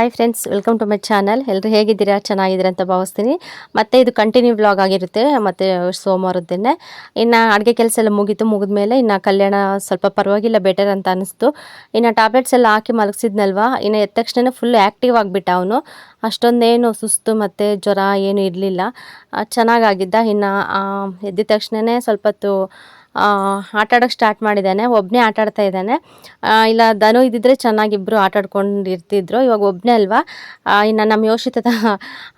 Hi friends welcome to my channel ಎಲ್ಲರೂ ಹೇಗಿದ್ದೀರಾ? ಚೆನ್ನಾಗಿದ್ದೀರಾ ಅಂತ ಭಾವಿಸ್ತೀನಿ. ಮತ್ತೆ ಇದು ಕಂಟಿನ್ಯೂ ಬ್ಲಾಗ್ ಆಗಿರುತ್ತೆ. ಮತ್ತು ಸೋಮವಾರದ್ದನ್ನೇ. ಇನ್ನು ಅಡುಗೆ ಕೆಲಸ ಎಲ್ಲ ಮುಗಿದ ಮೇಲೆ ಇನ್ನು ಕಲ್ಯಾಣ ಸ್ವಲ್ಪ ಪರವಾಗಿಲ್ಲ ಬೆಟರ್ ಅಂತ ಅನಿಸ್ತು. ಇನ್ನು ಟ್ಯಾಬ್ಲೆಟ್ಸ್ ಎಲ್ಲ ಹಾಕಿ ಮಲಗಿಸಿದ್ನಲ್ವಾ? ಇನ್ನು ಎದ್ದ ತಕ್ಷಣ ಫುಲ್ ಆ್ಯಕ್ಟಿವ್ ಆಗಿಬಿಟ್ಟ ಅವನು. ಅಷ್ಟೊಂದೇನು ಸುಸ್ತು ಮತ್ತು ಜ್ವರ ಏನು ಇರಲಿಲ್ಲ. ಚೆನ್ನಾಗಾಗಿದ್ದ. ಇನ್ನು ಎದ್ದ ತಕ್ಷಣವೇ ಸ್ವಲ್ಪ ಹೊತ್ತು ಆ, ಆಟ ಸ್ಟಾರ್ಟ್ ಮಾಡಿದ್ದಾನೆ. ಒಬ್ಬನೇ ಆಟ ಆಡ್ತಾ ಇದ್ದಾನೆ ಇಲ್ಲ ದನು ಇದ್ದಿದ್ರೆ ಚೆನ್ನಾಗಿಬ್ರು ಆಟ ಆಡ್ಕೊಂಡು ಇರ್ತಿದ್ರು ಇವಾಗ ಒಬ್ಬನೇ ಅಲ್ವಾ? ಇನ್ನು ನಮ್ಮ ಯೋಷಿತದ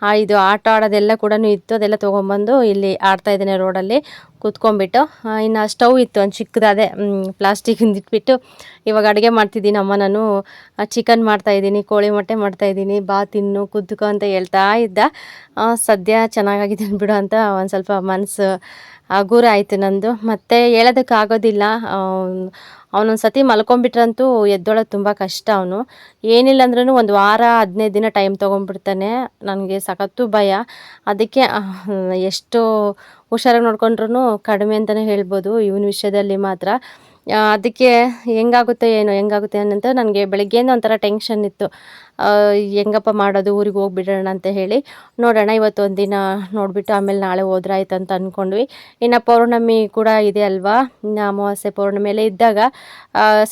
ಆ, ಇದು ಆಟ ಆಡೋದೆಲ್ಲ ಕೂಡ ಇತ್ತು. ಅದೆಲ್ಲ ತೊಗೊಂಬಂದು ಇಲ್ಲಿ ಆಡ್ತಾ ಇದ್ದಾನೆ ರೋಡಲ್ಲಿ ಕೂತ್ಕೊಂಡ್ಬಿಟ್ಟು ಇನ್ನು ಸ್ಟವ್ ಇತ್ತು ಒಂದು ಚಿಕ್ಕದಾದೆ ಪ್ಲಾಸ್ಟಿಕಿಂದ ಇಟ್ಬಿಟ್ಟು. ಇವಾಗ ಅಡುಗೆ ಮಾಡ್ತಿದ್ದೀನಿ ಅಮ್ಮ ನಾನು. ಚಿಕನ್ ಮಾಡ್ತಾಯಿದ್ದೀನಿ ಕೋಳಿ ಮೊಟ್ಟೆ ಮಾಡ್ತಾಯಿದ್ದೀನಿ ಬಾ ತಿನ್ನು ಕುದ್ದುಕೋ ಅಂತ ಹೇಳ್ತಾ ಇದ್ದ. ಸದ್ಯ ಚೆನ್ನಾಗಾಗಿದ್ದೀನಿ ಬಿಡು ಅಂತ ಒಂದು ಸ್ವಲ್ಪ ಮನಸ್ಸು ಹಗುರ ಆಯಿತು ನಂದು. ಮತ್ತು ಹೇಳೋದಕ್ಕಾಗೋದಿಲ್ಲ ಅವನೊಂದು ಸತಿ ಮಲ್ಕೊಂಡ್ಬಿಟ್ರಂತೂ ಎದ್ದೊಳೋದು ತುಂಬ ಕಷ್ಟ ಅವನು. ಏನಿಲ್ಲ ಅಂದ್ರೂ ಒಂದು ವಾರ, ಹದಿನೈದು ದಿನ ಟೈಮ್ ತೊಗೊಂಡ್ಬಿಡ್ತಾನೆ. ನನಗೆ ಸಖತ್ತು ಭಯ. ಅದಕ್ಕೆ ಎಷ್ಟು ಹುಷಾರಾಗಿ ನೋಡ್ಕೊಂಡ್ರೂ ಕಡಿಮೆ ಅಂತಲೇ ಹೇಳ್ಬೋದು ಇವನ ವಿಷಯದಲ್ಲಿ ಮಾತ್ರ. ಅದಕ್ಕೆ ಹೆಂಗಾಗುತ್ತೆ ಏನು, ಹೆಂಗಾಗುತ್ತೆ ಅನ್ನಂತ ನನಗೆ ಬೆಳಗ್ಗೆಯಿಂದ ಒಂಥರ ಟೆನ್ಷನ್ ಇತ್ತು. ಹೆಂಗಪ್ಪ ಮಾಡೋದು, ಊರಿಗೆ ಹೋಗ್ಬಿಡೋಣ ಅಂತ ಹೇಳಿ ನೋಡೋಣ ಇವತ್ತು ಒಂದು ದಿನ ನೋಡಿಬಿಟ್ಟು ಆಮೇಲೆ ನಾಳೆ ಹೋದ್ರಾಯ್ತು ಅಂತ ಅಂದ್ಕೊಂಡ್ವಿ ಇನ್ನು ಪೌರ್ಣಮಿ ಕೂಡ ಇದೆ ಅಲ್ವಾ? ಇನ್ನು ಅಮಾವಾಸ್ಯೆ ಪೌರ್ಣಮಿ ಎಲ್ಲ ಇದ್ದಾಗ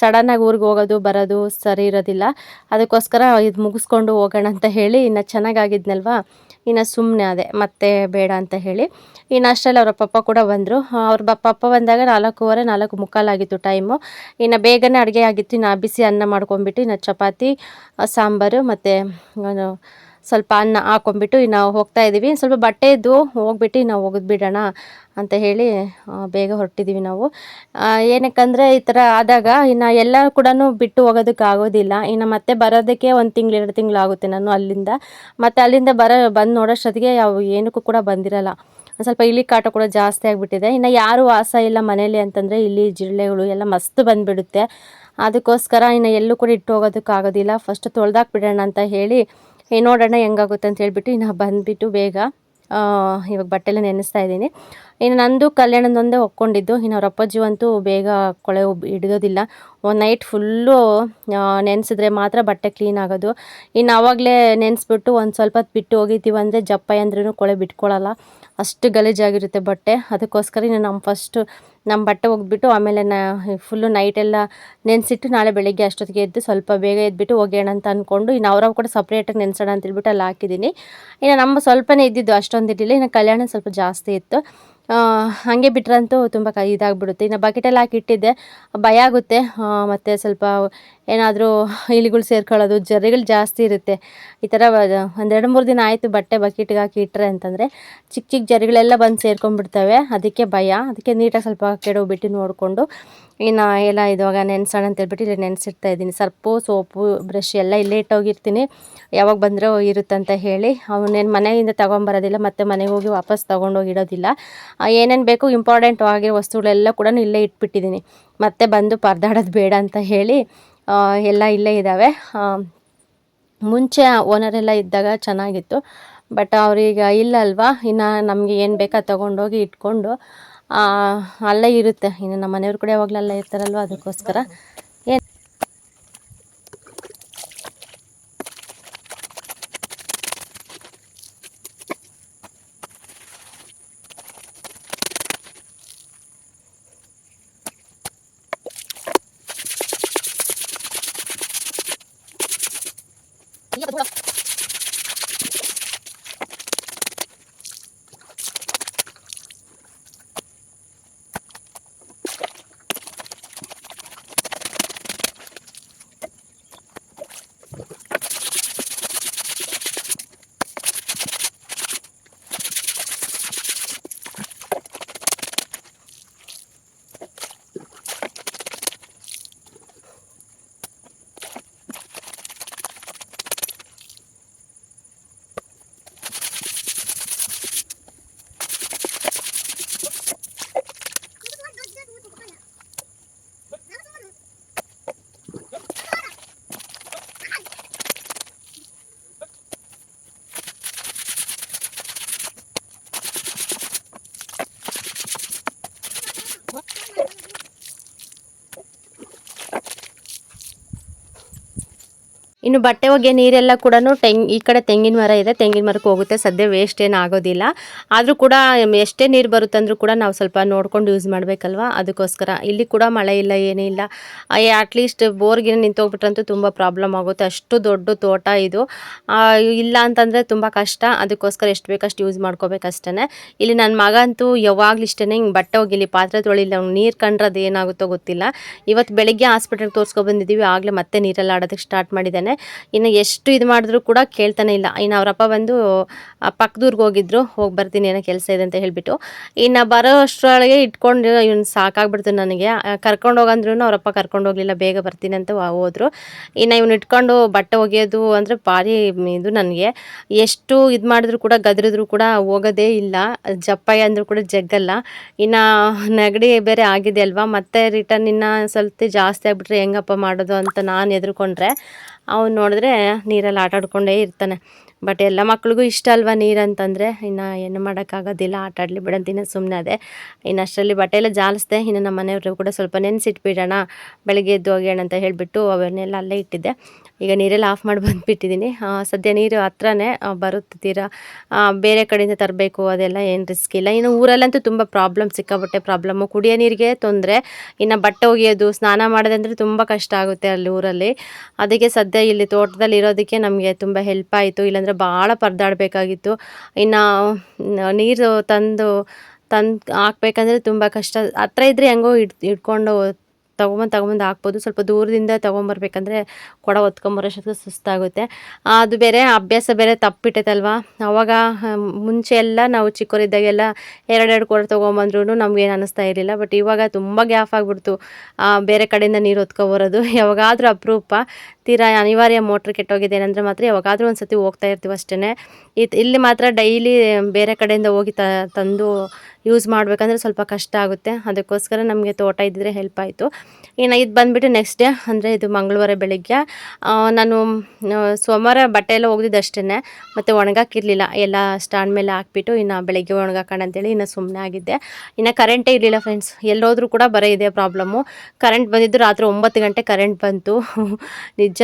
ಸಡನ್ನಾಗಿ ಊರಿಗೆ ಹೋಗೋದು, ಬರೋದು ಸರಿ ಇರೋದಿಲ್ಲ. ಅದಕ್ಕೋಸ್ಕರ ಇದು ಮುಗಿಸ್ಕೊಂಡು ಹೋಗೋಣ ಅಂತ ಹೇಳಿ ಇನ್ನು ಚೆನ್ನಾಗಾಗಿದ್ನಲ್ವಾ ಇನ್ನು ಸುಮ್ಮನೆ ಅದೇ, ಮತ್ತೆ ಬೇಡ ಅಂತ ಹೇಳಿ. ಇನ್ನು ಅಷ್ಟರಲ್ಲಿ ಅವರ ಪಪ್ಪ ಕೂಡ ಬಂದರು. ಅವ್ರ ಪಪ್ಪ ಬಂದಾಗ ನಾಲ್ಕೂವರೆ, ನಾಲ್ಕು ಮುಕ್ಕಾಲಾಗಿತ್ತು ಟೈಮು. ಇನ್ನು ಬೇಗನೆ ಅಡುಗೆ ಆಗಿತ್ತು, ಇನ್ನು ಬಿಸಿ ಅನ್ನ ಮಾಡ್ಕೊಂಡ್ಬಿಟ್ಟು ಇನ್ನು ಚಪಾತಿ, ಸಾಂಬಾರು ಮತ್ತು ಸ್ವಲ್ಪ ಅನ್ನ ಹಾಕೊಂಡ್ಬಿಟ್ಟು ಇನ್ನು ಹೋಗ್ತಾ ಇದ್ದೀವಿ. ಸ್ವಲ್ಪ ಬಟ್ಟೆ ಇದ್ದು ಹೋಗ್ಬಿಟ್ಟು ನಾವು ಬಿಡೋಣ ಅಂತ ಹೇಳಿ ಬೇಗ ಹೊರಟಿದ್ದೀವಿ ನಾವು. ಏನಕ್ಕಂದರೆ ಈ ಥರ ಆದಾಗ ಇನ್ನು ಎಲ್ಲ ಕೂಡ ಬಿಟ್ಟು ಹೋಗೋದಕ್ಕೆ ಆಗೋದಿಲ್ಲ. ಇನ್ನು ಮತ್ತೆ ಬರೋದಕ್ಕೆ ಒಂದು ತಿಂಗಳು, ಎರಡು ತಿಂಗಳು ಆಗುತ್ತೆ ನಾನು ಅಲ್ಲಿಂದ. ಮತ್ತು ಅಲ್ಲಿಂದ ಬರೋ, ಬಂದು ನೋಡೋಷ್ಟೊತ್ತಿಗೆ ಯಾವ ಏನಕ್ಕೂ ಕೂಡ ಬಂದಿರಲ್ಲ. ಸ್ವಲ್ಪ ಇಲಿ ಕಾಟ ಕೂಡ ಜಾಸ್ತಿ ಆಗಿಬಿಟ್ಟಿದೆ. ಇನ್ನು ಯಾರು ವಾಸ ಇಲ್ಲ ಮನೇಲಿ ಅಂತಂದರೆ ಇಲ್ಲಿ ಜಿರಳೆಗಳು ಎಲ್ಲ ಮಸ್ತ್ ಬಂದುಬಿಡುತ್ತೆ. ಅದಕ್ಕೋಸ್ಕರ ಇನ್ನು ಎಲ್ಲೂ ಕೂಡ ಇಟ್ಟು ಹೋಗೋದಕ್ಕಾಗೋದಿಲ್ಲ ಫಸ್ಟ್ ತೊಳೆದಾಕ್ಬಿಡೋಣ ಅಂತ ಹೇಳಿ ನೋಡೋಣ ಹೆಂಗಾಗುತ್ತೆ ಅಂತ ಹೇಳ್ಬಿಟ್ಟು ಇನ್ನು ಬಂದುಬಿಟ್ಟು ಬೇಗ ಇವಾಗ ಬಟ್ಟೆಲ್ಲ ನೆನೆಸ್ತಾ ಇದ್ದೀನಿ. ಇನ್ನು ನಂದು ಕಲ್ಯಾಣದೊಂದೇ ಒಕ್ಕೊಂಡಿದ್ದು ಇನ್ನು ಅವ್ರ ಅಪ್ಪಾಜಿ ಅಂತೂ ಬೇಗ ಕೊಳೆ ಹಿಡಿಯೋದಿಲ್ಲ. ಒಂದು ನೈಟ್ ಫುಲ್ಲು ನೆನೆಸಿದ್ರೆ ಮಾತ್ರ ಬಟ್ಟೆ ಕ್ಲೀನ್ ಆಗೋದು. ಇನ್ನು ಆವಾಗಲೇ ನೆನೆಸ್ಬಿಟ್ಟು ಒಂದು ಸ್ವಲ್ಪ ಹೊತ್ತು ಬಿಟ್ಟು ಹೋಗಿದ್ದೀವಿ ಅಂದರೆ ಜಪ್ಪಾಯಿ ಅಂದ್ರೂ ಕೊಳೆ ಬಿಟ್ಕೊಳ್ಳಲ್ಲ ಅಷ್ಟು ಗಲೀಜಾಗಿರುತ್ತೆ ಬಟ್ಟೆ. ಅದಕ್ಕೋಸ್ಕರ ಇನ್ನು ನಮ್ಮ ಫಸ್ಟು ನಮ್ಮ ಬಟ್ಟೆ ಹೋಗ್ಬಿಟ್ಟು ಆಮೇಲೆ ನಾ ಫುಲ್ಲು ನೈಟೆಲ್ಲ ನೆನೆಸಿಟ್ಟು ನಾಳೆ ಬೆಳಗ್ಗೆ ಅಷ್ಟೊತ್ತಿಗೆ ಎದ್ದು ಸ್ವಲ್ಪ ಬೇಗ ಎದ್ಬಿಟ್ಟು ಹೋಗೋಣ ಅಂತ ಅಂದ್ಕೊಂಡು ಇನ್ನು ಅವ್ರವ್ ಕೂಡ ಸಪ್ರೇಟಾಗಿ ನೆನೆಸೋಣ ಅಂತ ಹೇಳ್ಬಿಟ್ಟು ಅಲ್ಲಿ ಹಾಕಿದ್ದೀನಿ. ಇನ್ನು ನಮ್ಮ ಸ್ವಲ್ಪನೇ ಇದ್ದಿದ್ದು ಅಷ್ಟೊಂದು ಇರಲಿಲ್ಲ ಇನ್ನು ಕಲ್ಯಾಣ ಸ್ವಲ್ಪ ಜಾಸ್ತಿ ಇತ್ತು. ಹಾಗೆ ಬಿಟ್ರಂತೂ ತುಂಬ ಕ ಇದಾಗ್ಬಿಡುತ್ತೆ. ಇನ್ನು ಬಕೆಟಲ್ಲಿ ಹಾಕಿ ಇಟ್ಟಿದ್ದೆ. ಭಯ ಆಗುತ್ತೆ. ಮತ್ತು ಸ್ವಲ್ಪ ಏನಾದರೂ ಇಲಿಗಳು ಸೇರ್ಕೊಳ್ಳೋದು, ಜರ್ರಿಗಳು ಜಾಸ್ತಿ ಇರುತ್ತೆ. ಈ ಥರ ಒಂದೆರಡು ಮೂರು ದಿನ ಆಯಿತು ಬಟ್ಟೆ ಬಕೆಟ್ಗೆ ಹಾಕಿ ಇಟ್ಟರೆ ಅಂತಂದರೆ ಚಿಕ್ಕ ಚಿಕ್ಕ ಜರಿಗಳೆಲ್ಲ ಬಂದು ಸೇರ್ಕೊಂಡ್ಬಿಡ್ತವೆ. ಅದಕ್ಕೆ ಭಯ. ಅದಕ್ಕೆ ನೀಟಾಗಿ ಸ್ವಲ್ಪ ಕೆಡವು ಬಿಟ್ಟು ನೋಡಿಕೊಂಡು ಇನ್ನು ಎಲ್ಲ ಇವಾಗ ನೆನೆಸೋಣ ಅಂತ ಹೇಳ್ಬಿಟ್ಟು ಇಲ್ಲಿ ನೆನೆಸಿಡ್ತಾ ಇದ್ದೀನಿ. ಸರ್ಪು, ಸೋಪು ಬ್ರಷ್ ಎಲ್ಲ ಇಲ್ಲೇ ಇಟ್ಟೋಗಿರ್ತೀನಿ ಯಾವಾಗ ಬಂದರೂ ಇರುತ್ತಂತ ಹೇಳಿ ಅವನೇನು ಮನೆಯಿಂದ ತೊಗೊಂಬರೋದಿಲ್ಲ, ಮತ್ತು ಮನೆಗೆ ಹೋಗಿ ವಾಪಸ್ ತೊಗೊಂಡೋಗಿ ಇಡೋದಿಲ್ಲ ಏನೇನು ಬೇಕು ಇಂಪಾರ್ಟೆಂಟ್ ಆಗಿರೋ ವಸ್ತುಗಳೆಲ್ಲ ಕೂಡ ಇಲ್ಲೇ ಇಟ್ಬಿಟ್ಟಿದ್ದೀನಿ ಮತ್ತೆ ಬಂದು ಪರದಾಡೋದು ಬೇಡ ಅಂತ ಹೇಳಿ ಎಲ್ಲ ಇಲ್ಲೇ ಇದ್ದಾವೆ ಮುಂಚೆ ಓನರ್ ಎಲ್ಲ ಇದ್ದಾಗ ಚೆನ್ನಾಗಿತ್ತು. ಬಟ್ ಅವ್ರೀಗ ಇಲ್ಲ ಅಲ್ವಾ, ಇನ್ನು ನಮಗೆ ಏನು ಬೇಕಾ ತೊಗೊಂಡೋಗಿ ಇಟ್ಕೊಂಡು ಅಲ್ಲೇ ಇರುತ್ತೆ. ಇನ್ನು ನಮ್ಮ ಮನೆಯವ್ರು ಕೂಡ ಯಾವಾಗಲೂ ಅಲ್ಲೇ ಇರ್ತಾರಲ್ವ ಅದಕ್ಕೋಸ್ಕರ. ಇನ್ನು ಬಟ್ಟೆ ಒಗೆ ನೀರೆಲ್ಲ ಕೂಡ ತೆಂಗ್, ಈ ಕಡೆ ತೆಂಗಿನ ಮರ ಇದೆ, ತೆಂಗಿನ ಮರಕ್ಕೆ ಹೋಗುತ್ತೆ. ಸದ್ಯ ವೇಸ್ಟ್ ಏನು ಆಗೋದಿಲ್ಲ. ಆದರೂ ಕೂಡ ಎಷ್ಟೇ ನೀರು ಬರುತ್ತಂದ್ರೂ ಕೂಡ ನಾವು ಸ್ವಲ್ಪ ನೋಡ್ಕೊಂಡು ಯೂಸ್ ಮಾಡಬೇಕಲ್ವ? ಅದಕ್ಕೋಸ್ಕರ. ಇಲ್ಲಿ ಕೂಡ ಮಳೆ ಇಲ್ಲ, ಏನೂ ಇಲ್ಲ. ಅಟ್ಲೀಸ್ಟ್ ಬೋರ್ಗಿನ ನಿಂತೋಗ್ಬಿಟ್ರಂತೂ ತುಂಬ ಪ್ರಾಬ್ಲಮ್ ಆಗುತ್ತೆ. ಅಷ್ಟು ದೊಡ್ಡ ತೋಟ ಇದು. ಇಲ್ಲ ಅಂತಂದರೆ ತುಂಬ ಕಷ್ಟ. ಅದಕ್ಕೋಸ್ಕರ ಎಷ್ಟು ಬೇಕಷ್ಟು ಯೂಸ್ ಮಾಡ್ಕೋಬೇಕಷ್ಟೇ ಇಲ್ಲಿ ನನ್ನ ಮಗ ಅಂತೂ ಯಾವಾಗಲೂ ಇಷ್ಟೇ ಹಿಂಗೆ ಬಟ್ಟೆ ಹೋಗಿಲಿ ಪಾತ್ರೆ ತೊಳಿಲ್ಲ ನೀರು ಕಂಡ್ರೆ ಏನಾಗುತ್ತೋ ಗೊತ್ತಿಲ್ಲ. ಇವತ್ತು ಬೆಳಿಗ್ಗೆ ಹಾಸ್ಪಿಟಲ್ಗೆ ತೋರಿಸ್ಕೊಬಂದಿದ್ದೀವಿ ಆಗಲೇ ಮತ್ತೆ ನೀರಲ್ಲಿ ಆಡೋದಕ್ಕೆ ಸ್ಟಾರ್ಟ್ ಮಾಡಿದ್ದಾನೆ. ಇನ್ನು ಎಷ್ಟು ಇದು ಮಾಡಿದ್ರು ಕೂಡ ಕೇಳ್ತಾನೆ ಇಲ್ಲ. ಇನ್ನು ಅವರಪ್ಪ ಬಂದು ಪಕ್ಕದೂರ್ಗೆ ಹೋಗಿದ್ರು. ಹೋಗಿ ಬರ್ತೀನಿ, ಏನೋ ಕೆಲಸ ಇದೆ ಅಂತ ಹೇಳಿಬಿಟ್ಟು. ಇನ್ನು ಬರೋ ಅಷ್ಟರೊಳಗೆ ಇಟ್ಕೊಂಡು, ಇವ್ನು ಸಾಕಾಗ್ಬಿಡ್ತು ನನಗೆ. ಕರ್ಕೊಂಡು ಹೋಗಂದ್ರೂ ಅವರಪ್ಪ ಕರ್ಕೊಂಡು ಹೋಗಲಿಲ್ಲ, ಬೇಗ ಬರ್ತೀನಿ ಅಂತ ಹೋದ್ರು. ಇನ್ನು ಇವ್ನು ಇಟ್ಕೊಂಡು ಬಟ್ಟೆ ಒಗೆಯೋದು ಅಂದರೆ ಭಾರಿ ಇದು ನನಗೆ. ಎಷ್ಟು ಇದು ಮಾಡಿದ್ರು ಕೂಡ, ಗದ್ರಿದ್ರು ಕೂಡ ಹೋಗೋದೇ ಇಲ್ಲ. ಜಪ್ಪಾಯ ಅಂದರೂ ಕೂಡ ಜಗ್ಗಲ್ಲ. ಇನ್ನು ನೆಗಡಿ ಬೇರೆ ಆಗಿದೆ ಅಲ್ವಾ? ಮತ್ತೆ ರಿಟರ್ನ್ ಇನ್ನು ಸ್ವಲ್ಪ ಜಾಸ್ತಿ ಆಗಿಬಿಟ್ರೆ ಹೆಂಗಪ್ಪ ಮಾಡೋದು ಅಂತ ನಾನು ಎದುರ್ಕೊಂಡ್ರೆ ಅವ್ನು ನೋಡಿದ್ರೆ ನೀರಲ್ಲಿ ಆಟ ಆಡ್ಕೊಂಡೇ ಇರ್ತಾನೆ. ಬಟ್ ಎಲ್ಲ ಮಕ್ಳಿಗೂ ಇಷ್ಟ ಅಲ್ವಾ ನೀರು ಅಂತಂದರೆ ಇನ್ನು ಏನು ಮಾಡೋಕ್ಕಾಗೋದಿಲ್ಲ, ಆಟ ಆಡಲಿ ಬಿಡಂತಿನ ಸುಮ್ಮನೆ ಅದೇ. ಇನ್ನು ಅಷ್ಟರಲ್ಲಿ ಬಟ್ಟೆ ಎಲ್ಲ ಜಾಲಿಸ್ದೆ. ಇನ್ನು ನಮ್ಮ ಮನೆಯವರು ಕೂಡ ಸ್ವಲ್ಪ ನೆನೆಸಿಟ್ಬಿಡೋಣ. ಬೆಳಗ್ಗೆ ಎದ್ದು ಹೋಗೋಣ ಅಂತ ಹೇಳಿಬಿಟ್ಟು ಅವನ್ನೆಲ್ಲ ಅಲ್ಲೇ ಇಟ್ಟಿದ್ದೆ. ಈಗ ನೀರೆಲ್ಲ ಆಫ್ ಮಾಡಿ ಬಂದುಬಿಟ್ಟಿದ್ದೀನಿ. ಸದ್ಯ ನೀರು ಹತ್ರನೇ ಬರುತ್ತಿದ್ದೀರಾ ಬೇರೆ ಕಡೆಯಿಂದ ತರಬೇಕು, ಅದೆಲ್ಲ ಏನು ರಿಸ್ಕ್ ಇಲ್ಲ. ಇನ್ನು ಊರಲ್ಲಂತೂ ತುಂಬ ಪ್ರಾಬ್ಲಮ್ ಸಿಕ್ಕಾಬಟ್ಟೆ ಪ್ರಾಬ್ಲಮ್ಮು ಕುಡಿಯೋ ನೀರಿಗೆ ತೊಂದರೆ. ಇನ್ನು ಬಟ್ಟೆ ಒಗೆಯೋದು, ಸ್ನಾನ ಮಾಡೋದಂದ್ರೆ ತುಂಬ ಕಷ್ಟ ಆಗುತ್ತೆ ಅಲ್ಲಿ ಊರಲ್ಲಿ. ಅದಕ್ಕೆ ಸದ್ಯ ಇಲ್ಲಿ ತೋಟದಲ್ಲಿ ಇರೋದಕ್ಕೆ ನಮಗೆ ತುಂಬ ಹೆಲ್ಪ್ ಆಯಿತು. ಇಲ್ಲಾಂದರೆ ಭಾಳ ಪರದಾಡಬೇಕಾಗಿತ್ತು. ಇನ್ನು ನೀರು ತಂದು ತಂದು ಹಾಕ್ಬೇಕಂದ್ರೆ ತುಂಬ ಕಷ್ಟ. ಹತ್ರ ಇದ್ದರೆ ಹೆಂಗೋ ಇಟ್ ಇಟ್ಕೊಂಡು ತೊಗೊಂಬಂದು ತೊಗೊಂಬಂದು ಹಾಕ್ಬೋದು. ಸ್ವಲ್ಪ ದೂರದಿಂದ ತೊಗೊಂಬರ್ಬೇಕಂದ್ರೆ ಕೊಡ ಹೊತ್ಕೊಂಬರೋಷ್ಟೊತ್ತಿಗೆ ಸುಸ್ತಾಗುತ್ತೆ. ಅದು ಬೇರೆ ಅಭ್ಯಾಸ ಬೇರೆ ತಪ್ಪಿಟ್ಟೈತಲ್ವ? ಅವಾಗ ಮುಂಚೆ ಎಲ್ಲ ನಾವು ಚಿಕ್ಕವರಿದ್ದಾಗೆಲ್ಲ ಎರಡೆರಡು ಕೊಡ ತೊಗೊಂಬಂದ್ರೂ ನಮ್ಗೇನು ಅನ್ನಿಸ್ತಾ ಇರಲಿಲ್ಲ. ಬಟ್ ಇವಾಗ ತುಂಬ ಗ್ಯಾಪ್ ಆಗಿಬಿಡ್ತು. ಬೇರೆ ಕಡೆಯಿಂದ ನೀರು ಹೊತ್ಕೊಬರೋದು. ಯಾವಾಗಾದರೂ ಅಪರೂಪ. ತೀರಾ ಅನಿವಾರ್ಯ ಮೋಟ್ರ್ ಕೆಟ್ಟೋಗಿದೆ ಏನಂದ್ರೆ ಮಾತ್ರ ಯಾವಾಗಾದರೂ ಒಂದು ಸತಿ ಹೋಗ್ತಾ ಇರ್ತೀವಿ ಅಷ್ಟೇ ಇದು ಇಲ್ಲಿ ಮಾತ್ರ ಡೈಲಿ ಬೇರೆ ಕಡೆಯಿಂದ ಹೋಗಿ ತ, ತಂದು ಯೂಸ್ ಮಾಡಬೇಕಂದ್ರೆ ಸ್ವಲ್ಪ ಕಷ್ಟ ಆಗುತ್ತೆ. ಅದಕ್ಕೋಸ್ಕರ ನಮಗೆ ತೋಟ ಇದ್ದಿದ್ರೆ ಹೆಲ್ಪ್ ಆಯಿತು. ಇನ್ನು ಇದು ಬಂದುಬಿಟ್ಟು ನೆಕ್ಸ್ಟ್ ಡೇ ಅಂದರೆ ಇದು ಮಂಗಳವಾರ ಬೆಳಿಗ್ಗೆ ನಾನು ಸೋಮವಾರ ಬಟ್ಟೆ ಎಲ್ಲ ಒಗ್ದಿದ್ದು ಅಷ್ಟೇ ಮತ್ತು ಒಣಗಾಕಿರಲಿಲ್ಲ. ಎಲ್ಲ ಸ್ಟ್ಯಾಂಡ್ ಮೇಲೆ ಹಾಕ್ಬಿಟ್ಟು ಇನ್ನು ಬೆಳಗ್ಗೆ ಒಣಗಾಕೋಣ ಅಂತೇಳಿ ಇನ್ನು ಸುಮ್ಮನೆ ಆಗಿದ್ದೆ. ಇನ್ನು ಕರೆಂಟೇ ಇರಲಿಲ್ಲ ಫ್ರೆಂಡ್ಸ್ ಎಲ್ಲೋದ್ರೂ ಕೂಡ ಬರೋ ಇದೆ ಪ್ರಾಬ್ಲಮ್ಮು ಕರೆಂಟ್ ಬಂದಿದ್ದು ರಾತ್ರಿ ಒಂಬತ್ತು ಗಂಟೆ ಕರೆಂಟ್ ಬಂತು. ನಿಜ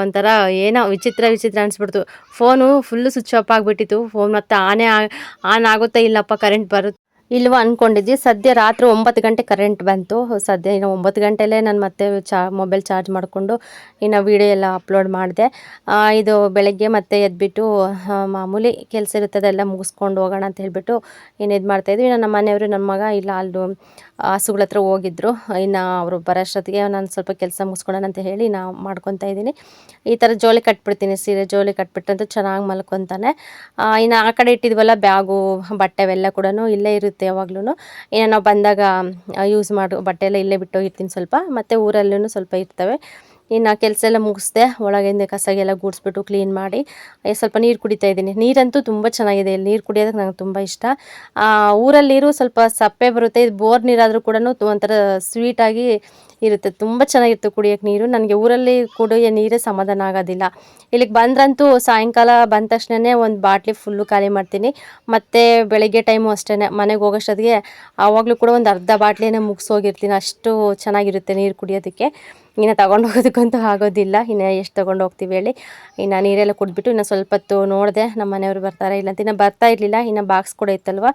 ಒಂಥರ ಏನೋ ವಿಚಿತ್ರ ವಿಚಿತ್ರ ಅನಿಸ್ಬಿಡ್ತು. ಫೋನು ಫುಲ್ಲು ಸ್ವಿಚ್ ಆಫ್ ಆಗಿಬಿಟ್ಟಿತ್ತು. ಫೋನ್ ಮತ್ತೆ ಆನೇ ಆನ್ ಆಗುತ್ತಾ ಇಲ್ಲಪ್ಪ ಕರೆಂಟ್ ಬರುತ್ತೆ ಇಲ್ವ ಅಂದ್ಕೊಂಡಿದ್ವಿ ಸದ್ಯ ರಾತ್ರಿ ಒಂಬತ್ತು ಗಂಟೆ ಕರೆಂಟ್ ಬಂತು. ಸದ್ಯ ಇನ್ನು ಒಂಬತ್ತು ಗಂಟೆಲೇ ನಾನು ಮತ್ತೆ ಚಾ ಮೊಬೈಲ್ ಚಾರ್ಜ್ ಮಾಡಿಕೊಂಡು ಇನ್ನು ವೀಡಿಯೋ ಎಲ್ಲ ಅಪ್ಲೋಡ್ ಮಾಡಿದೆ. ಇದು ಬೆಳಗ್ಗೆ ಮತ್ತೆ ಎದ್ಬಿಟ್ಟು ಮಾಮೂಲಿ ಕೆಲಸ ಇರುತ್ತೆ ಅದೆಲ್ಲ ಮುಗಿಸ್ಕೊಂಡು ಹೋಗೋಣ ಅಂತ ಹೇಳಿಬಿಟ್ಟು ಏನು ಇದು ಮಾಡ್ತಾಯಿದ್ವಿ ಇನ್ನು ನಮ್ಮ ಮನೆಯವರು ನನ್ನ ಮಗ ಇಲ್ಲ ಅಲ್ಲಿ ಹಸುಗಳ ಹತ್ರ ಹೋಗಿದ್ರು. ಇನ್ನು ಅವರು ಬರೋಷ್ಟೊತ್ತಿಗೆ ನಾನು ಸ್ವಲ್ಪ ಕೆಲಸ ಮುಗಿಸ್ಕೊಳ್ಳೋಣ ಅಂತ ಹೇಳಿ ನಾವು ಮಾಡ್ಕೊತಾ ಇದ್ದೀನಿ. ಈ ಥರ ಜೋಲಿ ಕಟ್ಬಿಡ್ತೀನಿ, ಸೀರೆ ಜೋಲಿ ಕಟ್ಬಿಟ್ಟಂತೂ ಚೆನ್ನಾಗಿ ಮಲ್ಕೊತಾನೆ. ಇನ್ನು ಆ ಕಡೆ ಇಟ್ಟಿದ್ವಲ್ಲ ಬ್ಯಾಗು ಬಟ್ಟೆ ಅವೆಲ್ಲ ಕೂಡ ಇಲ್ಲೇ ಇರುತ್ತೆ ಯಾವಾಗ್ಲೂ ಇನ್ನು ನಾವು ಬಂದಾಗ ಯೂಸ್ ಮಾಡೋ ಬಟ್ಟೆ ಎಲ್ಲ ಇಲ್ಲೇ ಬಿಟ್ಟೋಗಿರ್ತೀನಿ ಸ್ವಲ್ಪ. ಮತ್ತು ಊರಲ್ಲೂ ಸ್ವಲ್ಪ ಇರ್ತವೆ. ಇನ್ನು ಕೆಲಸ ಎಲ್ಲ ಮುಗಿಸ್ದೆ ಒಳಗಿಂದ ಕಸಗೆಲ್ಲ ಗುಡಿಸ್ಬಿಟ್ಟು ಕ್ಲೀನ್ ಮಾಡಿ ಸ್ವಲ್ಪ ನೀರು ಕುಡಿತಾ ಇದ್ದೀನಿ. ನೀರಂತೂ ತುಂಬ ಚೆನ್ನಾಗಿದೆ ಇಲ್ಲಿ. ನೀರು ಕುಡಿಯೋದಕ್ಕೆ ನಂಗೆ ತುಂಬ ಇಷ್ಟ. ಆ, ಊರಲ್ಲಿ ನೀರು ಸ್ವಲ್ಪ ಸಪ್ಪೆ ಬರುತ್ತೆ. ಇದು ಬೋರ್ ನೀರಾದರೂ ಕೂಡ ಒಂಥರ ಸ್ವೀಟಾಗಿ ಇರುತ್ತೆ. ತುಂಬ ಚೆನ್ನಾಗಿರುತ್ತೆ ಕುಡಿಯೋಕ್ಕೆ ನೀರು. ನನಗೆ ಊರಲ್ಲಿ ಕುಡಿಯೋ ನೀರೇ ಸಮಾಧಾನ ಆಗೋದಿಲ್ಲ. ಇಲ್ಲಿಗೆ ಬಂದ್ರಂತೂ ಸಾಯಂಕಾಲ ಬಂದ ತಕ್ಷಣವೇ ಒಂದು ಬಾಟ್ಲಿ ಫುಲ್ಲು ಖಾಲಿ ಮಾಡ್ತೀನಿ. ಮತ್ತು ಬೆಳಗ್ಗೆ ಟೈಮು ಅಷ್ಟೇ ಮನೆಗೆ ಹೋಗೋಷ್ಟೊತ್ತಿಗೆ ಆವಾಗಲೂ ಕೂಡ ಒಂದು ಅರ್ಧ ಬಾಟ್ಲಿನೇ ಮುಗಿಸೋಗಿರ್ತೀನಿ. ಅಷ್ಟು ಚೆನ್ನಾಗಿರುತ್ತೆ ನೀರು ಕುಡಿಯೋದಕ್ಕೆ. ಇನ್ನು ತಗೊಂಡು ಹೋಗೋದಕ್ಕಂತೂ ಆಗೋದಿಲ್ಲ. ಇನ್ನು ಎಷ್ಟು ತೊಗೊಂಡು ಹೋಗ್ತೀವಿ ಹೇಳಿ. ಇನ್ನು ನೀರೆಲ್ಲ ಕುಡಿದ್ಬಿಟ್ಟು ಇನ್ನು ಸ್ವಲ್ಪ ಹೊತ್ತು ನೋಡಿದೆ ನಮ್ಮ ಮನೆಯವರು ಬರ್ತಾರೆ. ಇಲ್ಲ ಅಂತ ಇನ್ನು ಬರ್ತಾ ಇರಲಿಲ್ಲ. ಇನ್ನು ಬಾಕ್ಸ್ ಕೂಡ ಇತ್ತಲ್ವ?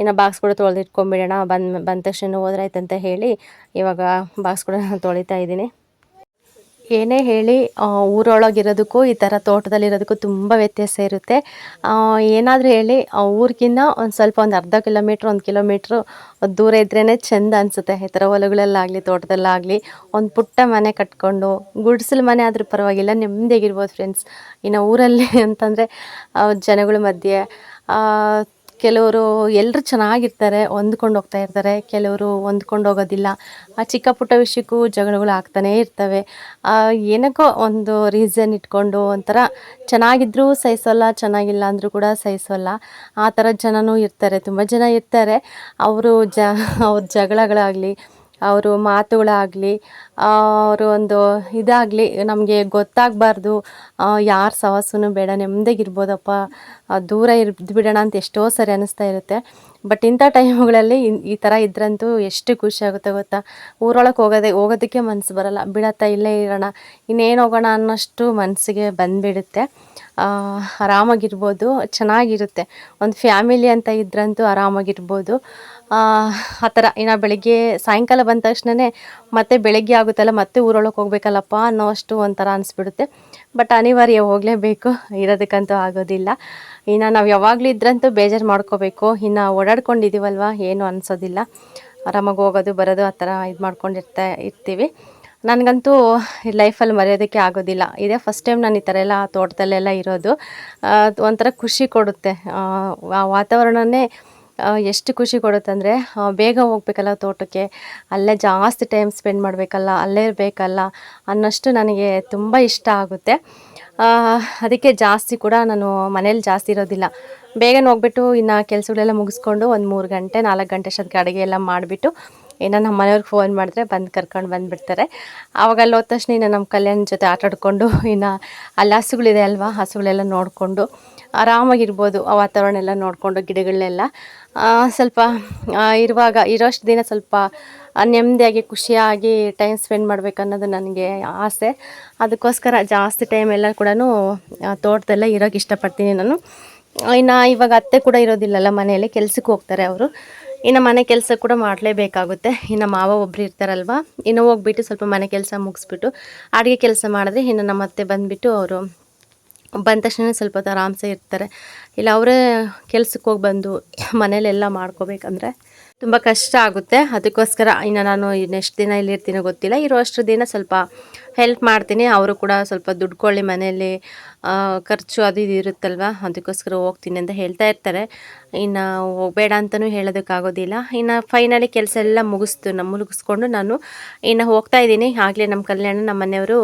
ಇನ್ನು ಬಾಕ್ಸ್ ಕೂಡ ತೊಳೆದಿಟ್ಕೊಂಬಿಡೋಣ. ಬಂದ ಬಂದ ತಕ್ಷಣ ಹೋದ್ರಾಯ್ತಂತ ಹೇಳಿ ಇವಾಗ ಬಾಕ್ಸ್ ಕೂಡ ನಾನು ತೊಳಿತಾ ಇದ್ದೀನಿ. ಏನೇ ಹೇಳಿ ಊರೊಳಗಿರೋದಕ್ಕೂ, ಈ ಥರ ತೋಟದಲ್ಲಿರೋದಕ್ಕೂ ತುಂಬ ವ್ಯತ್ಯಾಸ ಇರುತ್ತೆ. ಏನಾದರೂ ಹೇಳಿ ಊರಿಗಿನ್ನ ಒಂದು ಸ್ವಲ್ಪ ಒಂದು ಅರ್ಧ ಕಿಲೋಮೀಟ್ರ್, ಒಂದು ಕಿಲೋಮೀಟ್ರ್ ದೂರ ಇದ್ರೇ ಚೆಂದ ಅನಿಸುತ್ತೆ. ಈ ಥರ ಹೊಲಗಳಲ್ಲಾಗಲಿ, ತೋಟದಲ್ಲಾಗಲಿ, ಒಂದು ಪುಟ್ಟ ಮನೆ ಕಟ್ಕೊಂಡು, ಗುಡಿಸಲು ಮನೆ ಆದರೂ ಪರವಾಗಿಲ್ಲ ನೆಮ್ಮದಿಯಾಗಿರ್ಬೋದು ಫ್ರೆಂಡ್ಸ್ ಇನ್ನು ಊರಲ್ಲಿ ಅಂತಂದರೆ ಜನಗಳ ಮಧ್ಯೆ ಕೆಲವರು ಎಲ್ಲರೂ ಚೆನ್ನಾಗಿರ್ತಾರೆ, ಹೊಂದ್ಕೊಂಡು ಹೋಗ್ತಾ ಇರ್ತಾರೆ, ಕೆಲವರು ಹೊಂದ್ಕೊಂಡು ಹೋಗೋದಿಲ್ಲ. ಆ ಚಿಕ್ಕ ಪುಟ್ಟ ವಿಷಯಕ್ಕೂ ಜಗಳಗಳು ಆಗ್ತಾನೇ ಇರ್ತವೆ. ಏನಕ್ಕೋ ಒಂದು ರೀಸನ್ ಇಟ್ಕೊಂಡು ಒಂಥರ ಚೆನ್ನಾಗಿದ್ದರೂ ಸಹಿಸೋಲ್ಲ, ಚೆನ್ನಾಗಿಲ್ಲ ಅಂದರೂ ಕೂಡ ಸಹಿಸೋಲ್ಲ. ಆ ಥರ ಜನನೂ ಇರ್ತಾರೆ. ತುಂಬ ಜನ ಇರ್ತಾರೆ. ಅವರು ಜ, ಅವ್ರ ಜಗಳಗಳಾಗಲಿ ಅವರು ಮಾತುಗಳಾಗಲಿ ಅವರ ಒಂದು ಇದಾಗಲಿ ನಮಗೆ ಗೊತ್ತಾಗಬಾರ್ದು ಯಾರ ಸವಾಸನೂ ಬೇಡ ನೆಮ್ಮದಿಗಿರ್ಬೋದಪ್ಪ ದೂರ ಇರ್ದು ಬಿಡೋಣ ಅಂತ ಎಷ್ಟೋ ಸರಿ ಅನ್ನಿಸ್ತಾ ಇರುತ್ತೆ. ಬಟ್ ಇಂಥ ಟೈಮ್ಗಳಲ್ಲಿ ಈ ಥರ ಇದ್ರಂತೂ ಎಷ್ಟು ಖುಷಿ ಆಗುತ್ತೆ ಗೊತ್ತಾ? ಊರೊಳಗೆ ಹೋಗೋದೇ ಹೋಗೋದಕ್ಕೆ ಮನಸ್ಸು ಬರಲ್ಲ. ಬಿಡತ್ತ ಇಲ್ಲೇ ಇರೋಣ. ಇನ್ನೇನು ಹೋಗೋಣ ಅನ್ನೋಷ್ಟು ಮನಸ್ಸಿಗೆ ಬಂದುಬಿಡುತ್ತೆ. ಆರಾಮಾಗಿರ್ಬೋದು. ಚೆನ್ನಾಗಿರುತ್ತೆ. ಒಂದು ಫ್ಯಾಮಿಲಿ ಅಂತ ಇದ್ರಂತೂ ಆರಾಮಾಗಿರ್ಬೋದು. ಆ ಥರ. ಇನ್ನು ಬೆಳಿಗ್ಗೆ ಸಾಯಂಕಾಲ ಬಂದ ತಕ್ಷಣವೇ ಮತ್ತೆ ಬೆಳಗ್ಗೆ ಆಗುತ್ತಲ್ಲ, ಮತ್ತೆ ಊರೊಳಗೆ ಹೋಗ್ಬೇಕಲ್ಲಪ್ಪ ಅನ್ನೋ ಅಷ್ಟು ಒಂಥರ ಅನಿಸ್ಬಿಡುತ್ತೆ. ಬಟ್ ಅನಿವಾರ್ಯ ಹೋಗಲೇಬೇಕು. ಇರೋದಕ್ಕಂತೂ ಆಗೋದಿಲ್ಲ. ಇನ್ನು ನಾವು ಯಾವಾಗಲೂ ಇದ್ರಂತೂ ಬೇಜಾರು ಮಾಡ್ಕೋಬೇಕು. ಇನ್ನು ಓಡಾಡ್ಕೊಂಡಿದ್ದೀವಲ್ವ ಏನು ಅನಿಸೋದಿಲ್ಲ. ಆರಾಮಾಗಿ ಹೋಗೋದು ಬರೋದು ಆ ಥರ ಇದು ಮಾಡ್ಕೊಂಡಿರ್ತಾ ಇರ್ತೀವಿ. ನನಗಂತೂ ಲೈಫಲ್ಲಿ ಮರೆಯೋದಕ್ಕೆ ಆಗೋದಿಲ್ಲ. ಇದೇ ಫಸ್ಟ್ ಟೈಮ್ ನಾನು ಈ ಥರ ಎಲ್ಲ ತೋಟದಲ್ಲೆಲ್ಲ ಇರೋದು. ಒಂಥರ ಖುಷಿ ಕೊಡುತ್ತೆ. ಆ, ವಾತಾವರಣನೇ ಎಷ್ಟು ಖುಷಿ ಕೊಡುತ್ತೆ ಅಂದರೆ ಬೇಗ ಹೋಗ್ಬೇಕಲ್ಲ ತೋಟಕ್ಕೆ. ಅಲ್ಲೇ ಜಾಸ್ತಿ ಟೈಮ್ ಸ್ಪೆಂಡ್ ಮಾಡಬೇಕಲ್ಲ ಅಲ್ಲೇ ಇರಬೇಕಲ್ಲ ಅನ್ನೋಷ್ಟು ನನಗೆ ತುಂಬ ಇಷ್ಟ ಆಗುತ್ತೆ. ಅದಕ್ಕೆ ಜಾಸ್ತಿ ಕೂಡ ನಾನು ಮನೇಲಿ ಜಾಸ್ತಿ ಇರೋದಿಲ್ಲ. ಬೇಗನೆ ಹೋಗ್ಬಿಟ್ಟು ಇನ್ನು ಕೆಲಸಗಳೆಲ್ಲ ಮುಗಿಸ್ಕೊಂಡು ಒಂದು ಮೂರು ಗಂಟೆ, ನಾಲ್ಕು ಗಂಟೆ ಅಷ್ಟೊತ್ತಿಗೆ ಅಡುಗೆ ಎಲ್ಲ ಮಾಡಿಬಿಟ್ಟು ಇನ್ನು ನಮ್ಮ ಮನೆಯವ್ರಿಗೆ ಫೋನ್ ಮಾಡಿದ್ರೆ ಬಂದು ಕರ್ಕೊಂಡು ಬಂದುಬಿಡ್ತಾರೆ. ಆವಾಗ ಅಲ್ಲಿ ಹೋದ ತಕ್ಷಣ ಇನ್ನು ನಮ್ಮ ಕಲ್ಯಾಣ ಜೊತೆ ಆಟಾಡಿಕೊಂಡು ಇನ್ನು ಅಲ್ಲಿ ಹಸುಗಳಿದೆ ಅಲ್ವಾ, ಹಸುಗಳೆಲ್ಲ ನೋಡಿಕೊಂಡು ಆರಾಮಾಗಿರ್ಬೋದು ಆ ವಾತಾವರಣ ಎಲ್ಲ ನೋಡಿಕೊಂಡು ಗಿಡಗಳನ್ನೆಲ್ಲ ಸ್ವಲ್ಪ ಇರುವಾಗ ಇರೋಷ್ಟು ದಿನ ಸ್ವಲ್ಪ ನೆಮ್ಮದಿಯಾಗಿ, ಖುಷಿಯಾಗಿ ಟೈಮ್ ಸ್ಪೆಂಡ್ ಮಾಡಬೇಕನ್ನೋದು ನನಗೆ ಆಸೆ. ಅದಕ್ಕೋಸ್ಕರ ಜಾಸ್ತಿ ಟೈಮ್ ಎಲ್ಲ ಕೂಡ ತೋಟದಲ್ಲೇ ಇರೋಕ್ಕೆ ಇಷ್ಟಪಡ್ತೀನಿ ನಾನು. ಇನ್ನು ಇವಾಗ ಅತ್ತೆ ಕೂಡ ಇರೋದಿಲ್ಲಲ್ಲ ಮನೆಯಲ್ಲಿ, ಕೆಲಸಕ್ಕೆ ಹೋಗ್ತಾರೆ ಅವರು. ಇನ್ನು ಮನೆ ಕೆಲಸ ಕೂಡ ಮಾಡಲೇಬೇಕಾಗುತ್ತೆ. ಇನ್ನು ಮಾವ ಒಬ್ರು ಇರ್ತಾರಲ್ವ? ಇನ್ನು ಹೋಗ್ಬಿಟ್ಟು ಸ್ವಲ್ಪ ಮನೆ ಕೆಲಸ ಮುಗಿಸ್ಬಿಟ್ಟು, ಅಡುಗೆ ಕೆಲಸ ಮಾಡಿದ್ರೆ ಇನ್ನು ನಮ್ಮ ಅತ್ತೆ ಬಂದುಬಿಟ್ಟು ಅವರು ಬಂದ ತಕ್ಷಣ ಸ್ವಲ್ಪ ಹೊತ್ತು ಆರಾಮ್ಸೆ ಇರ್ತಾರೆ. ಇಲ್ಲ, ಅವರೇ ಕೆಲ್ಸಕ್ಕೆ ಹೋಗಿ ಬಂದು ಮನೇಲೆಲ್ಲ ಮಾಡ್ಕೋಬೇಕಂದ್ರೆ ತುಂಬ ಕಷ್ಟ ಆಗುತ್ತೆ. ಅದಕ್ಕೋಸ್ಕರ ಇನ್ನು ನಾನು ಇನ್ನೆಷ್ಟು ದಿನ ಇಲ್ಲಿ ಇರ್ತೀನೋ ಗೊತ್ತಿಲ್ಲ. ಇರೋ ಅಷ್ಟು ದಿನ ಸ್ವಲ್ಪ ಹೆಲ್ಪ್ ಮಾಡ್ತೀನಿ. ಅವರು ಕೂಡ ಸ್ವಲ್ಪ ದುಡ್ಕೊಳ್ಳಿ ಮನೆಯಲ್ಲಿ ಖರ್ಚು ಅದು ಇದು ಇರುತ್ತಲ್ವ? ಅದಕ್ಕೋಸ್ಕರ ಹೋಗ್ತೀನಿ ಅಂತ ಹೇಳ್ತಾ ಇರ್ತಾರೆ. ಇನ್ನು ಹೋಗಬೇಡ ಅಂತಲೂ ಹೇಳೋದಕ್ಕಾಗೋದಿಲ್ಲ ಇನ್ನು ಫೈನಲಿ ಕೆಲಸ ಎಲ್ಲ ಮುಗಿಸ್ತು. ನಮ್ಮ ಮುಗಿಸ್ಕೊಂಡು ನಾನು ಇನ್ನು ಹೋಗ್ತಾ ಇದ್ದೀನಿ. ಆಗಲೇ ನಮ್ಮ ಕಲ್ಯಾಣ ನಮ್ಮ ಮನೆಯವರು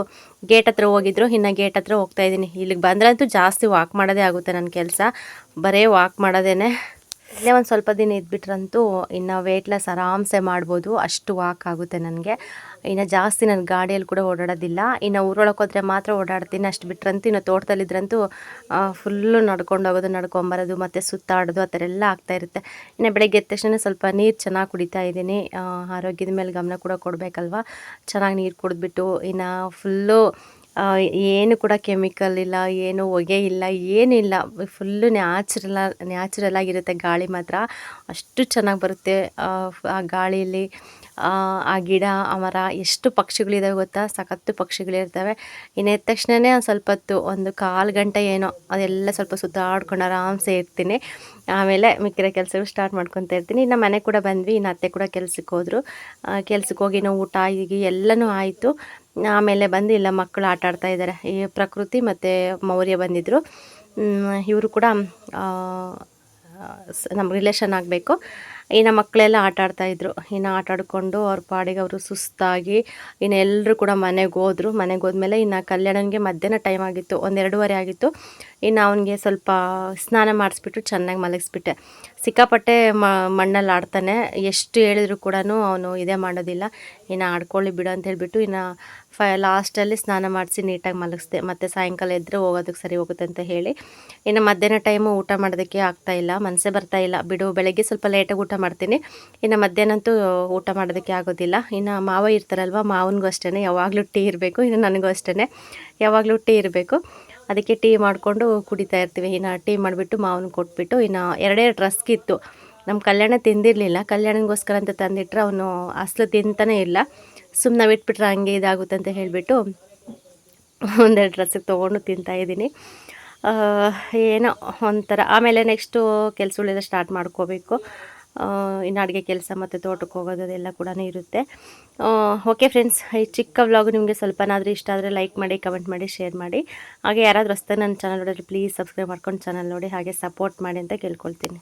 ಗೇಟ್ ಹತ್ರ ಹೋಗಿದ್ರು. ಇನ್ನು ಗೇಟ್ ಹತ್ರ ಹೋಗ್ತಾ ಇದ್ದೀನಿ. ಇಲ್ಲಿಗೆ ಬಂದ್ರಂತೂ ಜಾಸ್ತಿ ವಾಕ್ ಮಾಡೋದೇ ಆಗುತ್ತೆ ನನ್ನ ಕೆಲಸ. ಬರೇ ವಾಕ್ ಮಾಡೋದೇನೆ. ಇಲ್ಲೇ ಒಂದು ಸ್ವಲ್ಪ ದಿನ ಇದ್ಬಿಟ್ರಂತೂ ಇನ್ನು ವೆಯ್ಟ್ ಲಾಸ್ ಆರಾಮ್ಸೆ ಮಾಡ್ಬೋದು. ಅಷ್ಟು ವಾಕ್ ಆಗುತ್ತೆ ನನಗೆ. ಇನ್ನು ಜಾಸ್ತಿ ನಾನು ಗಾಡಿಯಲ್ಲಿ ಕೂಡ ಓಡಾಡೋದಿಲ್ಲ. ಇನ್ನು ಊರೊಳಗೆ ಹೋದರೆ ಮಾತ್ರ ಓಡಾಡ್ತೀನಿ. ಅಷ್ಟು ಬಿಟ್ರಂತೂ ಇನ್ನು ತೋಟದಲ್ಲಿದ್ರಂತೂ ಫುಲ್ಲು ನಡ್ಕೊಂಡು ಹೋಗೋದು ನಡ್ಕೊಂಬರೋದು ಮತ್ತು ಸುತ್ತಾಡೋದು, ಆ ಥರ ಎಲ್ಲ ಆಗ್ತಾ ಇರುತ್ತೆ. ಇನ್ನು ಬೆಳಗ್ಗೆ ಎದ್ದ ತಕ್ಷಣ ಸ್ವಲ್ಪ ನೀರು ಚೆನ್ನಾಗಿ ಕುಡಿತಾ ಇದ್ದೀನಿ. ಆರೋಗ್ಯದ ಮೇಲೆ ಗಮನ ಕೂಡ ಕೊಡಬೇಕಲ್ವ? ಚೆನ್ನಾಗಿ ನೀರು ಕುಡಿದ್ಬಿಟ್ಟು ಇನ್ನು ಫುಲ್ಲು ಏನು ಕೂಡ ಕೆಮಿಕಲ್ ಇಲ್ಲ ಏನು ಹೊಗೆ ಇಲ್ಲ ಏನಿಲ್ಲ. ಫುಲ್ಲು ನ್ಯಾಚುರಲ್ ನ್ಯಾಚುರಲ್ ಆಗಿರುತ್ತೆ ಗಾಳಿ ಮಾತ್ರ. ಅಷ್ಟು ಚೆನ್ನಾಗಿ ಬರುತ್ತೆ. ಆ, ಗಾಳಿಯಲ್ಲಿ ಆ, ಗಿಡ ಆ ಮರ ಎಷ್ಟು ಪಕ್ಷಿಗಳಿದಾವೆ ಗೊತ್ತಾ? ಸಖತ್ತು ಪಕ್ಷಿಗಳಿರ್ತವೆ. ಇನ್ನು ಎದ್ದ ತಕ್ಷಣವೇ ಒಂದು ಸ್ವಲ್ಪ ಹೊತ್ತು ಒಂದು ಕಾಲು ಗಂಟೆ ಏನೋ ಅದೆಲ್ಲ ಸ್ವಲ್ಪ ಸುತ್ತಾಡ್ಕೊಂಡು ಆರಾಮ್ಸೆ ಇರ್ತೀನಿ. ಆಮೇಲೆ ಮಿಕ್ಕಿರೋ ಕೆಲಸಗಳು ಸ್ಟಾರ್ಟ್ ಮಾಡ್ಕೊತಾ ಇರ್ತೀನಿ. ಇನ್ನು ಮನೆ ಕೂಡ ಬಂದ್ವಿ ಇನ್ನು ಅತ್ತೆ ಕೂಡ ಕೆಲಸಕ್ಕೆ ಹೋದರು. ಕೆಲ್ಸಕ್ಕೆ ಹೋಗಿ ನಾವು ಊಟ ಈಗ ಎಲ್ಲನೂ ಆಯಿತು. ಆಮೇಲೆ ಬಂದು ಇಲ್ಲ, ಮಕ್ಕಳು ಆಟ ಆಡ್ತಾ ಇದ್ದಾರೆ. ಈ ಪ್ರಕೃತಿ ಮತ್ತು ಮೌರ್ಯ ಬಂದಿದ್ದರು ಇವರು ಕೂಡ ನಮ್ಮ ರಿಲೇಷನ್ ಆಗಬೇಕು. ಇನ್ನು ಮಕ್ಕಳೆಲ್ಲ ಆಟ ಆಡ್ತಾಯಿದ್ರು ಇನ್ನು ಆಟ ಆಡಿಕೊಂಡು ಅವ್ರ ಪಾಡಿಗೆ ಅವರು ಸುಸ್ತಾಗಿ ಇನ್ನು ಎಲ್ಲರೂ ಕೂಡ ಮನೆಗೆ ಹೋದ್ರು. ಮನೆಗೆ ಹೋದ್ಮೇಲೆ ಇನ್ನು ಕಲ್ಯಾಣನಿಗೆ ಮಧ್ಯಾಹ್ನ ಟೈಮ್ ಆಗಿತ್ತು. ಒಂದು ಆಗಿತ್ತು. ಇನ್ನು ಅವನಿಗೆ ಸ್ವಲ್ಪ ಸ್ನಾನ ಮಾಡಿಸ್ಬಿಟ್ಟು ಚೆನ್ನಾಗಿ ಮಲಗಿಸ್ಬಿಟ್ಟೆ. ಸಿಕ್ಕಾಪಟ್ಟೆ ಮಣ್ಣಲ್ಲಿ ಆಡ್ತಾನೆ. ಎಷ್ಟು ಹೇಳಿದ್ರು ಕೂಡ ಅವನು ಇದೇ ಮಾಡೋದಿಲ್ಲ. ಇನ್ನು ಆಡ್ಕೊಳ್ಳಿ ಬಿಡು ಅಂತ ಹೇಳಿಬಿಟ್ಟು ಇನ್ನು ಫ, ಲಾಸ್ಟಲ್ಲಿ ಸ್ನಾನ ಮಾಡಿಸಿ ನೀಟಾಗಿ ಮಲಗಿಸ್ದೆ. ಮತ್ತು ಸಾಯಂಕಾಲ ಎದ್ದರೆ ಹೋಗೋದಕ್ಕೆ ಸರಿ ಹೋಗುತ್ತೆ ಅಂತ ಹೇಳಿ. ಇನ್ನು ಮಧ್ಯಾಹ್ನ ಟೈಮು ಊಟ ಮಾಡೋದಕ್ಕೆ ಆಗ್ತಾ ಇಲ್ಲ. ಮನಸ್ಸೇ ಇಲ್ಲ. ಬಿಡು, ಬೆಳಗ್ಗೆ ಸ್ವಲ್ಪ ಲೇಟಾಗಿ ಊಟ ಮಾಡ್ತೀನಿ. ಇನ್ನು ಮಧ್ಯಾಹ್ನ ಅಂತೂ ಊಟ ಮಾಡೋದಕ್ಕೆ ಆಗೋದಿಲ್ಲ. ಇನ್ನು ಮಾವ ಇರ್ತಾರಲ್ವ, ಮಾವನಿಗೂ ಅಷ್ಟೇ ಯಾವಾಗಲೂ ಟೀ ಇರಬೇಕು. ಇನ್ನು ನನಗೂ ಅಷ್ಟೇ ಯಾವಾಗಲೂ ಟೀ ಇರಬೇಕು. ಅದಕ್ಕೆ ಟೀ ಮಾಡಿಕೊಂಡು ಕುಡಿತಾ ಇರ್ತೀವಿ. ಇನ್ನು ಟೀ ಮಾಡಿಬಿಟ್ಟು ಮಾವನ ಕೊಟ್ಬಿಟ್ಟು ಇನ್ನು ಎರಡೇ ಡ್ರೆಸ್ಗಿತ್ತು ನಮ್ಮ ಕಲ್ಯಾಣ ತಿಂದಿರಲಿಲ್ಲ. ಕಲ್ಯಾಣನಿಗೋಸ್ಕರ ಅಂತ ತಂದಿಟ್ರೆ ಅವನು ಅಸಲು ತಿಂತಾನೇ ಇಲ್ಲ. ಸುಮ್ಮನೆ ಬಿಟ್ಬಿಟ್ರೆ ಹಂಗೆ ಇದಾಗುತ್ತೆ ಅಂತ ಹೇಳಿಬಿಟ್ಟು ಒಂದೆರಡು ಡ್ರೆಸ್ಸಿಗೆ ತೊಗೊಂಡು ತಿಂತಾ ಇದ್ದೀನಿ. ಆ, ಏನೋ ಒಂಥರ. ಆಮೇಲೆ ನೆಕ್ಸ್ಟು ಕೆಲಸಗಳೆಲ್ಲ ಸ್ಟಾರ್ಟ್ ಮಾಡ್ಕೋಬೇಕು. ಇನ್ನು ಅಡುಗೆ ಕೆಲಸ ಮತ್ತು ತೋಟಕ್ಕೆ ಹೋಗೋದು ಅದೆಲ್ಲ ಕೂಡ ಇರುತ್ತೆ. ಓಕೆ ಫ್ರೆಂಡ್ಸ್ ಈ ಚಿಕ್ಕ ವ್ಲಾಗ್ ನಿಮಗೆ ಸ್ವಲ್ಪನಾದರೂ ಇಷ್ಟ ಆದರೆ ಲೈಕ್ ಮಾಡಿ ಕಮೆಂಟ್ ಮಾಡಿ ಶೇರ್ ಮಾಡಿ. ಹಾಗೆ ಯಾರಾದರೂ ಹೊಸ್ತಾ ನನ್ನ ಚಾನಲ್ ನೋಡಿದ್ರೆ ಪ್ಲೀಸ್ ಸಬ್ಸ್ಕ್ರೈಬ್ ಮಾಡ್ಕೊಂಡು ಚಾನಲ್ ನೋಡಿ, ಹಾಗೆ ಸಪೋರ್ಟ್ ಮಾಡಿ ಅಂತ ಕೇಳ್ಕೊಳ್ತೀನಿ.